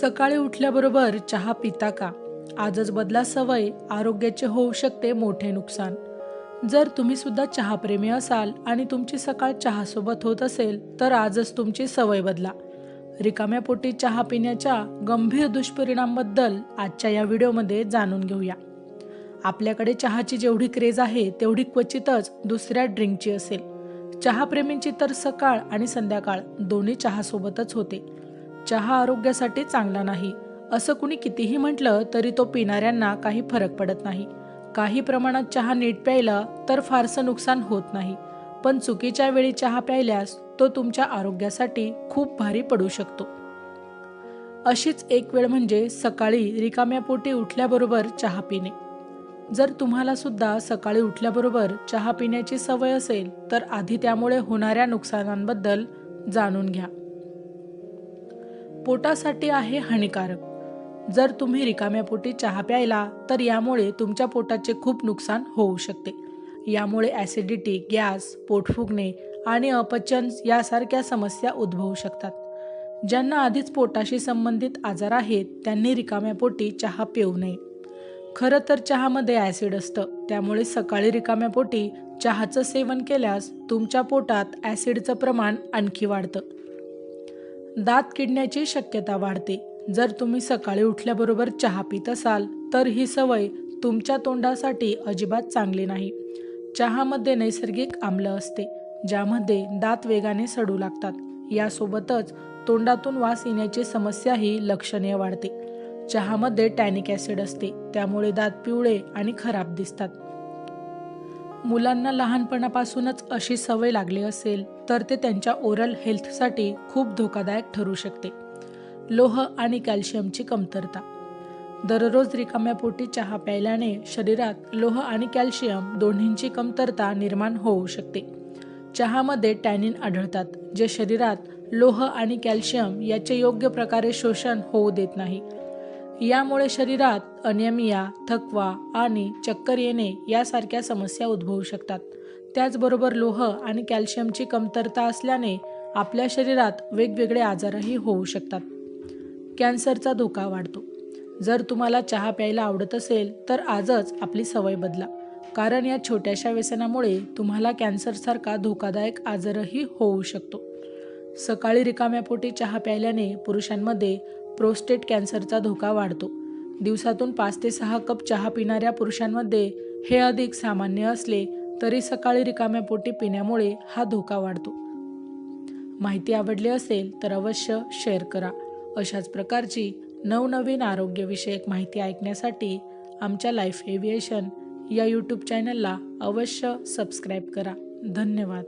सकाळी उठल्याबरोबर चहा पिता का? आजच बदला सवय आरोग्याचे होऊ शकते मोठे नुकसान. जर तुम्ही सुद्धा चहाप्रेमी असाल आणि तुमची सकाळ चहासोबत होत असेल तर आजच तुमची सवय बदला. रिकाम्या पोटी चहा पिण्याच्या गंभीर दुष्परिणामबद्दल आजच्या या व्हिडिओमध्ये जाणून घेऊया. आपल्याकडे चहाची जेवढी क्रेज आहे तेवढी क्वचितच दुसऱ्या ड्रिंकची असेल. चहाप्रेमींची तर सकाळ आणि संध्याकाळ दोन्ही चहासोबतच होते. चहा आरोग्यासाठी चांगला नाही. असं कुणी कितीही म्हटलं तरी तो पिणाऱ्यांना काही फरक पडत नाही. काही प्रमाणात चहा नीट प्यायला तर फारसं नुकसान होत नाही. पण चुकीच्या वेळी चहा प्यायल्यास तो तुमच्या आरोग्यासाठी खूप भारी पडू शकतो. अशीच एक वेळ म्हणजे सकाळी रिकाम्या पोटी उठल्याबरोबर चहा पिणे. जर तुम्हाला सुद्धा सकाळी उठल्याबरोबर चहा पिण्याची सवय असेल तर आधी त्यामुळे होणाऱ्या नुकसानांबद्दल जाणून घ्या. पोटासाठी आहे हानिकारक. जर तुम्ही रिकाम्या पोटी चहा प्यायला तर यामुळे तुमच्या पोटाचे खूप नुकसान होऊ शकते. यामुळे ॲसिडिटी गॅस पोट फुगणे आणि अपचन यासारख्या समस्या उद्भवू शकतात. ज्यांना आधीच पोटाशी संबंधित आजार आहेत त्यांनी रिकाम्या पोटी चहा पिऊ नये. खरं तर चहामध्ये ॲसिड असतं त्यामुळे सकाळी रिकाम्या पोटी चहाचं सेवन केल्यास तुमच्या पोटात ॲसिडचं प्रमाण आणखी वाढतं. दात किडण्याची शक्यता वाढते. जर तुम्ही सकाळी उठल्याबरोबर चहा पित असाल तर ही सवय तुमच्या तोंडासाठी अजिबात चांगली नाही. चहामध्ये नैसर्गिक आम्ल असते ज्यामध्ये दात वेगाने सडू लागतात. यासोबतच तोंडातून वास येण्याची समस्याही लक्षणीय वाढते. चहामध्ये टॅनिक ॲसिड असते त्यामुळे दात पिवळे आणि खराब दिसतात. मुलांना लहानपणापासूनच अशी सवय लागली असेल तर ते त्यांच्या ओरल हेल्थसाठी खूप धोकादायक ठरू शकते. लोह आणि कॅल्शियमची कमतरता. दररोज रिकाम्या पोटी चहा प्यायल्याने शरीरात लोह आणि कॅल्शियम दोन्हींची कमतरता निर्माण होऊ शकते. चहामध्ये टॅनिन आढळतात जे शरीरात लोह आणि कॅल्शियम याचे योग्य प्रकारे शोषण होऊ देत नाही. यामुळे शरीरात अनियमिया थकवा आणि चक्कर येणे यासारख्या समस्या उद्भवू शकतात. त्याचबरोबर लोह आणि कॅल्शियमची कमतरता असल्याने आपल्या शरीरात वेगवेगळे आजारही होऊ शकतात. कॅन्सरचा धोका वाढतो. जर तुम्हाला चहा प्यायला आवडत असेल तर आजच आपली सवय बदला. कारण या छोट्याशा व्यसनामुळे तुम्हाला कॅन्सरसारखा धोकादायक आजारही होऊ शकतो. सकाळी रिकाम्या पोटी चहा प्यायल्याने पुरुषांमध्ये प्रोस्टेट कॅन्सरचा धोका वाढतो. दिवसातून पाच ते सहा कप चहा पिणाऱ्या पुरुषांमध्ये हे अधिक सामान्य असले तरी सकाळी रिकाम्या पोटी पिण्यामुळे हा धोका वाढतो. माहिती आवडली असेल तर अवश्य शेअर करा. अशाच प्रकारची नवनवीन आरोग्यविषयक माहिती ऐकण्यासाठी आमच्या लाईफ एव्हिएशन या यूट्यूब चॅनलला अवश्य सबस्क्राईब करा. धन्यवाद.